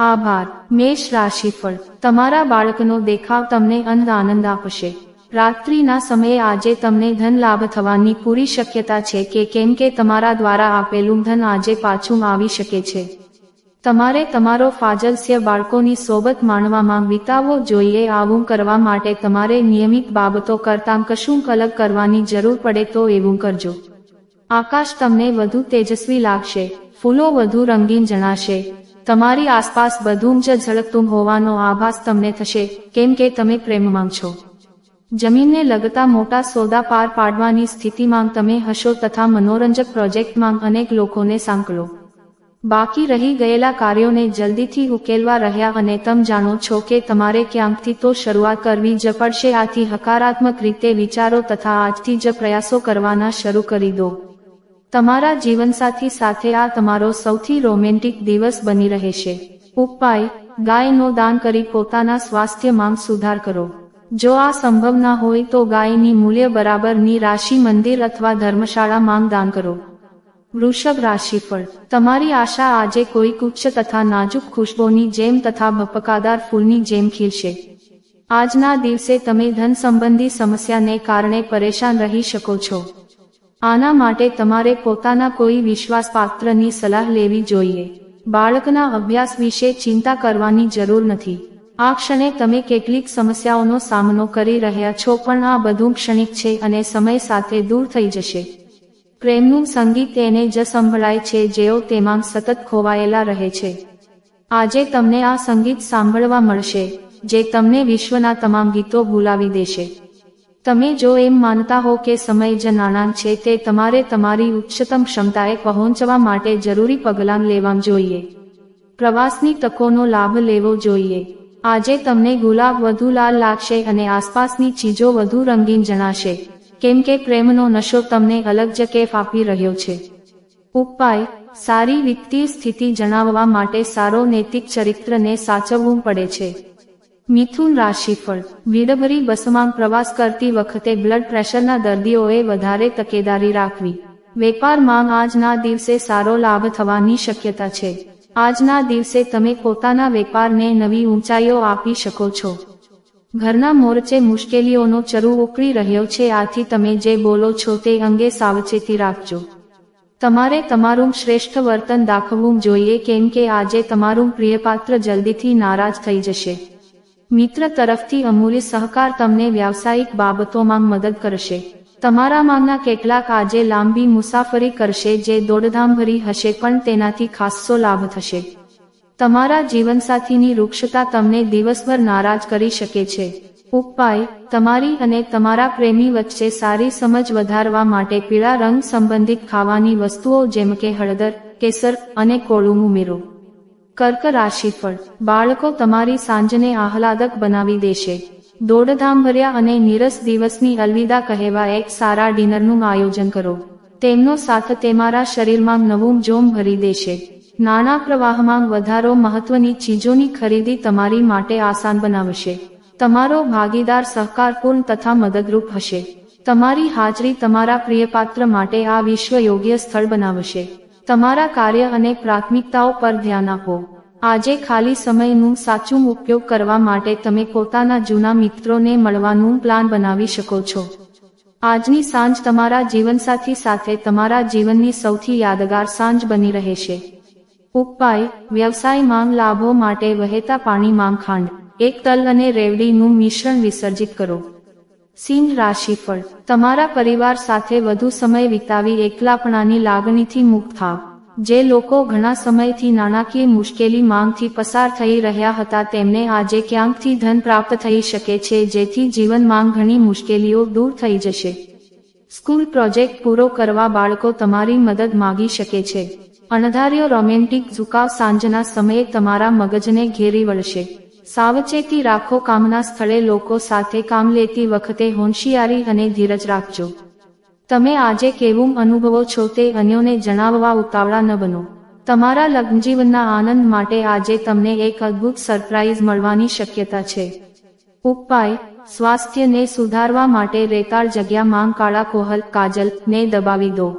આભાર. મેષ રાશિફળ. તમારા બાળકનો દેખાવ તમને અંધ આનંદ આપશે. રાત્રિના સમયે આજે તમને ધન લાભ થવાની પૂરી શક્યતા છે કે કેમ કે તમારા દ્વારા આપેલું ધન આજે પાછું આવી શકે છે. તમારે તમારો ફાજલસ્ય બાળકોની સોબત માણવામાં વિતાવવો જોઈએ. આવું કરવા માટે તમારે નિયમિત બાબતો કરતાં કશું અલગ કરવાની જરૂર પડે તો એવું કરજો. આકાશ તમને વધુ તેજસ્વી લાગશે. ફૂલો વધુ રંગીન જણાશે. તમારી આસપાસ બધું જ ઝળકતું હોવાનો આભાસ તમને થશે, કેમ કે તમે પ્રેમમાં છો. જમીનને લગતા મોટા સોદા પાર પાડવાની સ્થિતિમાં તમે હશો તથા મનોરંજક પ્રોજેક્ટમાં અનેક લોકોને સાંકળો. બાકી રહી ગયેલા કાર્યોને જલ્દીથી ઉકેલવા રહ્યા અને તમે જાણો છો કે તમારે ક્યાંકથી તો શરૂઆત કરવી જ પડશે, આથી હકારાત્મક રીતે વિચારો તથા આજથી જ પ્રયાસો કરવાના શરૂ કરી દો. તમારા જીવનસાથી સાથે આ તમારો સૌથી રોમેન્ટિક દિવસ બની રહેશે. ઉપાય, ગાયનો દાન કરી પોતાના સ્વાસ્થ્યમાં સુધાર કરો. જો આ સંભવ ના હોય તો ગાયની મૂલ્ય બરાબરની રાશિ મંદિર અથવા ધર્મશાળામાં દાન કરો. વૃષભ રાશિફળ, તમારી આશા આજે કોઈ ઉચ્ચ તથા નાજુક ખુશ્બોની જેમ તથા ભપકાદાર ફૂલની જેમ ખીલશે. આજના દિવસે તમે ધન સંબંધી સમસ્યાને કારણે પરેશાન રહી શકો છો. આના માટે તમારે પોતાના કોઈ વિશ્વાસપાત્રની સલાહ લેવી જોઈએ. બાળકના અભ્યાસ વિશે ચિંતા કરવાની જરૂર નથી. આ ક્ષણે તમે કેટલીક સમસ્યાઓનો સામનો કરી રહ્યા છો પણ આ બધું ક્ષણિક છે અને સમય સાથે દૂર થઈ જશે. પ્રેમનું સંગીત એને જ સંભળાય છે જેઓ તેમાં સતત ખોવાયેલા રહે છે. આજે તમને આ સંગીત સાંભળવા મળશે, જે તમને વિશ્વના તમામ ગીતો ભૂલાવી દેશે. તમે જો એમ માનતા હો કે સમય જ નાણાં છે તે તમારે તમારી ઉચ્ચતમ ક્ષમતાએ પહોંચવા માટે જરૂરી પગલાં લેવા જોઈએ. પ્રવાસની તકોનો લાભ લેવો જોઈએ. આજે તમને ગુલાબ વધુ લાલ લાગશે અને આસપાસની ચીજો વધુ રંગીન જણાશે. કેમ કે પ્રેમનો નશો તમને અલગ જ કેફ આપી રહ્યો છે. ઉપાય, સારી વિત્તીય સ્થિતિ જણાવવા માટે સારો નૈતિક ચરિત્રને સાચવવું પડે છે. મિથુન રાશિફળ. વિડભરી બસમાં પ્રવાસ કરતી વખતે બ્લડ પ્રેશરના દર્દીઓએ વધારે તકેદારી રાખવી. વેપારમાં આજના દિવસે સારો લાભ થવાની શક્યતા છે. આજના દિવસે તમે પોતાના વેપારને નવી ઊંચાઈઓ આપી શકો છો. ઘરના મોરચે મુશ્કેલીઓનો ચરુ ઉકળી રહ્યો છે, આથી તમે જે બોલો છો તે અંગે સાવચેતી રાખજો. તમારે તમારું શ્રેષ્ઠ વર્તન દાખવવું જોઈએ, કેમ કે આજે તમારું પ્રિયપાત્ર જલ્દીથી નારાજ થઈ જશે. મિત્ર તરફથી અમૂલ્ય સહકાર તમને વ્યાવસાયિક બાબતોમાં મદદ કરશે. તમારામાંના કેટલાક આજે લાંબી મુસાફરી કરશે જે દોડધામભરી હશે પણ તેનાથી ખાસ્સો લાભ થશે. તમારા જીવનસાથીની વૃક્ષતા તમને દિવસભર નારાજ કરી શકે છે. ઉપાય, તમારી અને તમારા પ્રેમી વચ્ચે સારી સમજ વધારવા માટે પીળા રંગ સંબંધિત ખાવાની વસ્તુઓ જેમ કે હળદર, કેસર અને કોળું ઉમેરો. કર્ક રાશિફળ બાળકો તમારી સાંજને આહલાદક બનાવી દેશે. દોડધામભર્યા અને નીરસ દિવસની અલવિદા કહેવા એક સારા ડિનરનું આયોજન કરો. તેમનો સાથ તમારા શરીરમાં નવું જોમ ભરી દેશે. નાણાં પ્રવાહમાં વધારો મહત્વની ચીજોની ખરીદી તમારી માટે આસાન બનાવશે. તમારો ભાગીદાર સહકારપૂર્ણ તથા મદદરૂપ હશે. તમારી હાજરી તમારા પ્રિયપાત્ર માટે આ વિશ્વ યોગ્ય સ્થળ બનાવશે. તમારા કાર્ય અને પ્રાથમિકતાઓ પર ધ્યાન આપો. આજે ખાલી સમયનું સાચું ઉપયોગ કરવા માટે તમે પોતાના જૂના મિત્રોને મળવાનું પ્લાન બનાવી શકો છો. આજની સાંજ તમારા જીવનસાથી સાથે તમારા જીવનની સૌથી યાદગાર સાંજ બની રહેશે. ઉપાય વ્યવસાયમાં લાભો માટે વહેતા પાણીમાં ખાંડ, એક તલ અને રેવડીનું મિશ્રણ વિસર્જિત કરો. સિંહ રાશિફળ તમારા પરિવાર સાથે વધુ સમય વિતાવી એકલાપણાની લાગણીથી મુક્ત થાવ. જે લોકો ઘણા સમયથી નાણાકીય મુશ્કેલી માંગથી પસાર થઈ રહ્યા હતા તેમને આજે ક્યાંકથી ધન પ્રાપ્ત થઈ શકે છે જેથી જીવનમાં ઘણી મુશ્કેલીઓ દૂર થઈ જશે. સ્કૂલ પ્રોજેક્ટ પૂરો કરવા બાળકો તમારી મદદ માગી શકે છે. અણધાર્યો રોમેન્ટિક ઝુકાવ સાંજના સમયે તમારા મગજને ઘેરી વળશે. સાવચેતી રાખો કામના સ્થળે લોકો સાથે કામ લેતી વખતે હોંશિયારી અને ધીરજ રાખજો. તમે આજે કેવું અનુભવો છો તે અન્યોને જણાવવા ઉતાવળા ન બનો. તમારા લગ્નજીવનના આનંદ માટે આજે તમને એક અદ્ભુત સરપ્રાઇઝ મળવાની શક્યતા છે. ઉપાય, સ્વાસ્થ્યને સુધારવા માટે રેતાળ જગ્યા માંગ કાળા કોહલ, કાજલ ને દબાવી દો.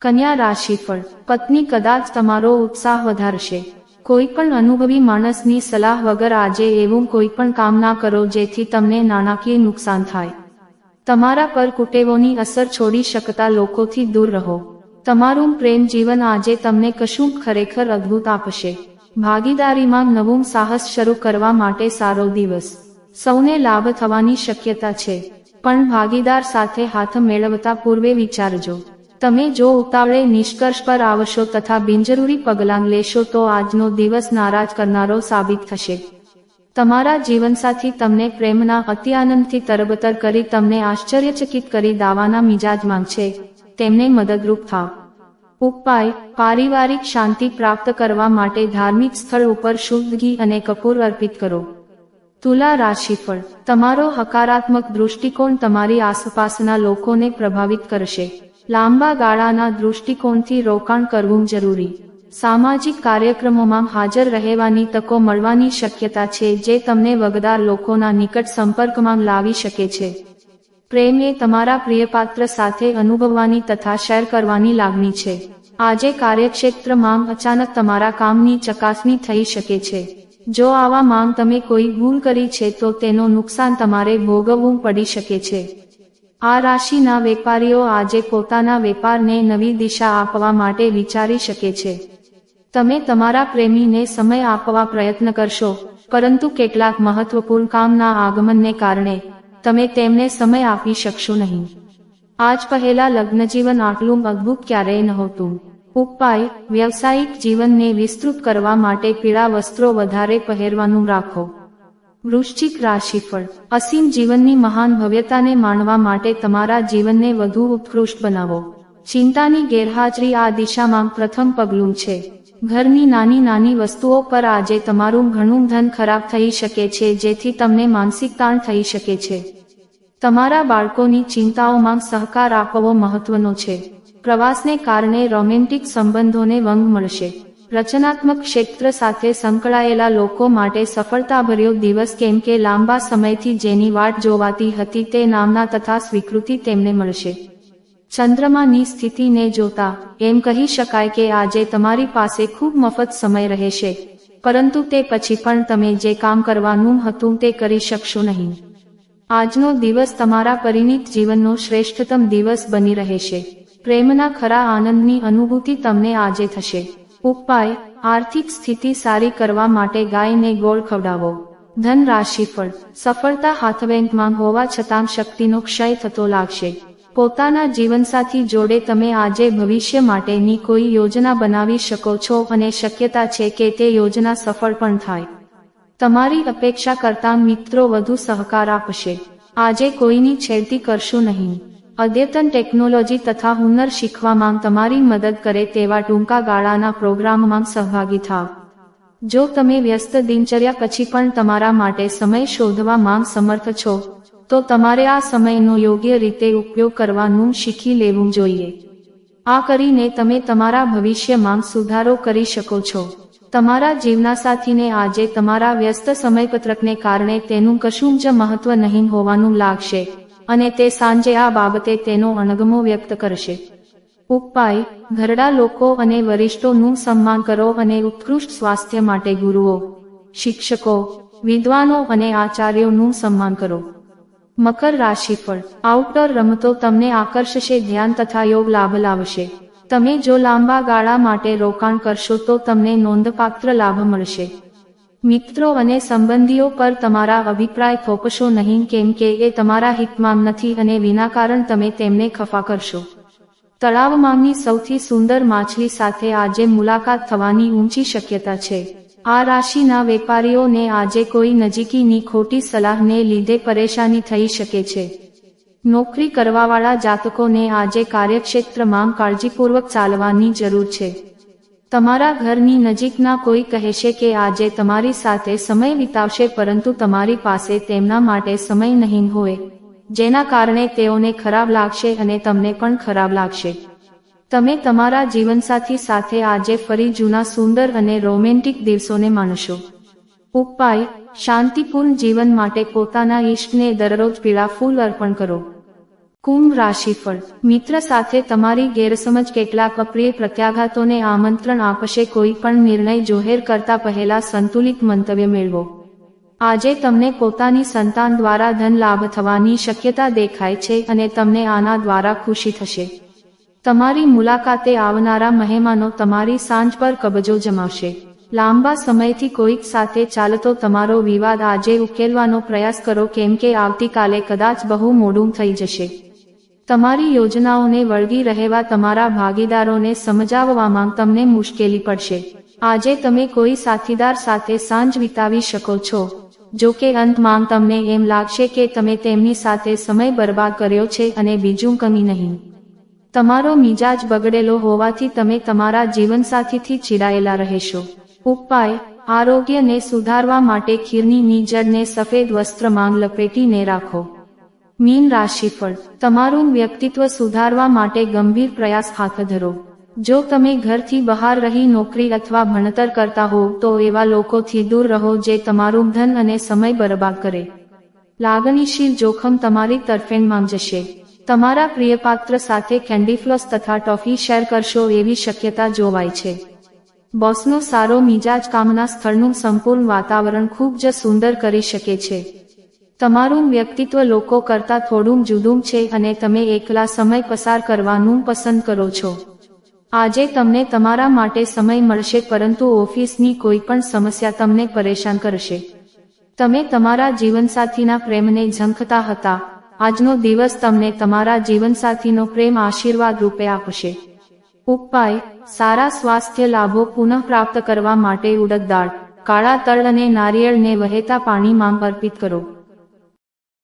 કન્યા રાશિફળ, પત્ની કદાચ તમારો ઉત્સાહ વધારશે. કોઈ પણ અનુભવી માણસની સલાહ વગર આજે એવું કોઈ પણ કામ ના કરો જેથી તમને નાણાકીય નુકસાન થાય. તમારા પર કુટેવોની અસર છોડી શકતા લોકોથી દૂર રહો. તમારું પ્રેમ જીવન આજે તમને કશું ખરેખર અદ્ભુત આપશે. ભાગીદારીમાં નવું સાહસ શરૂ કરવા માટે સારો દિવસ. સૌને લાભ થવાની શક્યતા છે. પણ ભાગીદાર સાથે હાથ મેળવતા પૂર્વે વિચારજો. તમે જો ઉતાવળે નિષ્કર્ષ પર આવશો તથા બિનજરૂરી પગલાં લેશો તો આજનો દિવસ નારાજ કરનારો સાબિત થશે. તમારા જીવનસાથી તમને પ્રેમના અતિ આનંદથી તરબતર કરી તમને આશ્ચર્યચકિત કરી દાવાના મિજાજ માંગશે. તેમને મદદરૂપ થાવ. ઉપાય, પારિવારિક શાંતિ પ્રાપ્ત કરવા માટે ધાર્મિક સ્થળ ઉપર શુદ્ધ અને કપૂર અર્પિત કરો. તુલા રાશિફળ, તમારો હકારાત્મક દૃષ્ટિકોણ તમારી આસપાસના લોકોને પ્રભાવિત કરશે. લાંબા ગાળાના દૃષ્ટિકોણથી રોકાણ કરવું જરૂરી. સામાજિક કાર્યક્રમોમાં હાજર રહેવાની તકો મળવાની શક્યતા છે જે તમને વગદાર લોકોના નિકટ સંપર્કમાં લાવી શકે છે. પ્રેમ એ તમારા પ્રિયપાત્ર સાથે અનુભવવાની તથા શેર કરવાની લાગણી છે. આજે કાર્યક્ષેત્રમાં અચાનક તમારા કામની ચકાસણી થઈ શકે છે. જો આવા માંગ તમે કોઈ ભૂલ કરી છે તો તેનો નુકસાન તમારે ભોગવવું પડી શકે છે. આ રાશિના વેપારીઓ આજે પોતાના વેપારને નવી દિશા આપવા માટે વિચારી શકે છે. તમે તમારા પ્રેમીને સમય આપવા પ્રયત્ન કરશો, પરંતુ કેટલાક મહત્વપૂર્ણ કામના આગમનને કારણે, તમે તેમને સમય આપી શકશો નહીં. આજ પહેલા લગ્નજીવન આટલું અદ્ભુત ક્યારેય નહોતું. ઉપાય, વ્યવસાયિક જીવનને વિસ્તૃત કરવા માટે પીળા વસ્ત્રો વધારે પહેરવાનું રાખો. વૃશ્ચિક રાશિફળ. અસીમ જીવનની મહાન ભવ્યતાને માણવા માટે તમારા જીવનને વધુ ઉત્કૃષ્ટ બનાવો. ચિંતાની ગેરહાજરી આ દિશામાં પ્રથમ પગલું છે. ઘરની નાની નાની વસ્તુઓ પર આજે તમારું ઘણું ધન ખરાબ થઈ શકે છે, જેથી તમને માનસિક તાણ થઈ શકે છે. તમારા બાળકોની ચિંતાઓમાં સહકાર આપવો મહત્વનો છે. પ્રવાસને કારણે રોમેન્ટિક સંબંધોને વંગ મળશે. રચનાત્મક ક્ષેત્ર સાથે સંકળાયેલા લોકો માટે સફળતાભર્યો દિવસ કેમ કે લાંબા સમયથી જેની વાટ જોવાતી હતી તે નામના તથા સ્વીકૃતિ તેમને મળશે. ચંદ્રમાની સ્થિતિને જોતા એમ કહી શકાય કે આજે તમારી પાસે ખૂબ મફત સમય રહેશે, પરંતુ તે પછી પણ તમે જે કામ કરવાનું હતું તે કરી શકશો નહીં. આજનો દિવસ તમારા પરિણીત જીવનનો શ્રેષ્ઠતમ દિવસ બની રહેશે. પ્રેમના ખરા આનંદની અનુભૂતિ તમને આજે થશે. ઉપાય, આર્થિક સ્થિતિ સારી કરવા માટે ગાયને ગોળ ખવડાવો. ધન રાશિફળ સફળતા હાથવેંકમાં હોવા છતાં શક્તિનો ક્ષય થતો લાગશે. પોતાના જીવનસાથી જોડે તમે આજે ભવિષ્ય માટેની કોઈ યોજના બનાવી શકો છો અને શક્યતા છે કે તે યોજના સફળ પણ થાય. તમારી અપેક્ષા કરતા મિત્રો વધુ સહકાર આપશે. આજે કોઈની છેડતી કરશો નહીં. અદ્યતન ટેકનોલોજી તથા હુનર શીખવામાં તમારી મદદ કરે તેવા ટૂંકા ગાળાના પ્રોગ્રામમાં સહભાગી થાવ. જો તમે વ્યસ્ત દિનચર્યા પછી પણ તમારા માટે સમય શોધવા માંગ સમર્થ છો, તો તમારે આ સમયનો યોગ્ય રીતે ઉપયોગ કરવાનું શીખી લેવું જોઈએ. આ કરીને તમે તમારા ભવિષ્યમાં સુધારો કરી શકો છો. તમારા જીવનાસાથીને આજે તમારા વ્યસ્ત સમયપત્રકને કારણે તેનું કશું જ મહત્વ નહીં હોવાનું લાગશે. અને તે સાંજે આ બાબતે તેનો અણગમો વ્યક્ત કરશે. ઉપાય, ઘરડા લોકો અને વરિષ્ઠોનું સન્માન કરો અને ઉત્કૃષ્ટ સ્વાસ્થ્ય માટે ગુરુઓ, શિક્ષકો, વિદ્વાનો અને આચાર્યોનું સન્માન કરો. મકર રાશિફળ આઉટડોર રમતો તમને આકર્ષશે, ધ્યાન તથા યોગ લાભ લાવશે. તમે જો લાંબા ગાળા માટે રોકાણ કરશો તો તમને નોંધપાત્ર લાભ મળશે. મિત્રો અને સંબંધીઓ પર તમારા અભિપ્રાય થોપશો નહીં કેમ કે એ તમારા હિતમાં નથી અને વિના કારણ તમે તેમને ખફા કરશો. તળાવમાંની સૌથી સુંદર માછલી સાથે આજે મુલાકાત થવાની ઊંચી શક્યતા છે. આ રાશિના વેપારીઓને આજે કોઈ નજીકીની ખોટી સલાહને લીધે પરેશાની થઈ શકે છે. નોકરી કરવાવાળા જાતકોને આજે કાર્યક્ષેત્રમાં કાળજીપૂર્વક ચાલવાની જરૂર છે. તમારા ઘરની નજીકના કોઈ કહેશે કે આજે તમારી સાથે સમય વિતાવશે પરંતુ તમારી પાસે તેમના માટે સમય નહીં હોય, જેના કારણે તેઓને ખરાબ લાગશે અને તમને પણ ખરાબ લાગશે. તમે તમારા જીવનસાથી સાથે આજે ફરી જૂના સુંદર અને રોમેન્ટિક દિવસોને માણશો. ઉપાય, શાંતિપૂર્ણ જીવન માટે પોતાના ઈષ્ટને દરરોજ પીળા ફૂલ અર્પણ કરો. કુંભ રાશિફળ. મિત્ર સાથે તમારી ગેરસમજ કેટલાક અપ્રિય પ્રત્યાઘાતોને આમંત્રણ આપશે, કોઈ પણ નિર્ણય જોહેર કરતા પહેલા સંતુલિત મંતવ્ય મેળવો. આજે તમને પોતાની સંતાન દ્વારા ધન લાભ થવાની શક્યતા દેખાય છે અને તમને આના દ્વારા ખુશી થશે. તમારી મુલાકાતે આવનારા મહેમાનો તમારી સાંજ પર કબજો જમાવશે. લાંબા સમયથી કોઈક સાથે ચાલતો તમારો વિવાદ આજે ઉકેલવાનો પ્રયાસ કરો, કેમ કે આવતીકાલે કદાચ બહુ મોડું થઈ જશે. તમારી યોજનાઓને વળગી રહેવા તમારા ભાગીદારોને સમજાવવામાં તમને મુશ્કેલી પડશે. આજે તમે કોઈ સાથીદાર સાથે સાંજ વિતાવી શકો છો. જો કે અંતમાં તમને એમ લાગશે કે તમે તેમની સાથે સમય બરબાદ કર્યો છે અને બીજું કમી નહીં. તમારો મિજાજ બગડેલો હોવાથી તમે તમારા જીવનસાથીથી ચીડાયેલા રહેશો. ઉપાય, આરોગ્યને સુધારવા માટે ખીરની નીજળને સફેદ વસ્ત્રમાં લપેટીને રાખો. મીન રાશિફળ તમારું વ્યક્તિત્વ સુધારવા માટે ગંભીર પ્રયાસ હાથ ધરો. જો તમે ઘરથી બહાર રહી નોકરી અથવા ભણતર કરતા હો તો એવા લોકોથી દૂર રહો જે તમારું ધન અને સમય બરબાદ કરે. લાગણીશીલ જોખમ તમારી તરફેણમાં જશે. તમારા પ્રિયપાત્ર સાથે કેન્ડી ફ્લોસ તથા ટોફી શેર કરશો એવી શક્યતા જોવાય છે. બોસનો સારો મિજાજ કામના સ્થળનું સંપૂર્ણ વાતાવરણ ખૂબ જ સુંદર કરી શકે છે. તમારું વ્યક્તિત્વ લોકો કરતાં થોડું જુદું છે અને તમે એકલા સમય પસાર કરવાનું પસંદ કરો છો. આજે તમને તમારા માટે સમય મળશે પરંતુ ઓફિસની કોઈ પણ સમસ્યા તમને પરેશાન કરશે. તમે તમારા જીવનસાથીના પ્રેમને ઝંખતા હતા. આજનો દિવસ તમને તમારા જીવનસાથીનો પ્રેમ આશીર્વાદ રૂપે આપશે. ઉપાય, સારા સ્વાસ્થ્ય લાભો પુનઃપ્રાપ્ત કરવા માટે ઉડકદાળ કાળા તળ અને નારિયેળને વહેતા પાણીમાં અર્પિત કરો.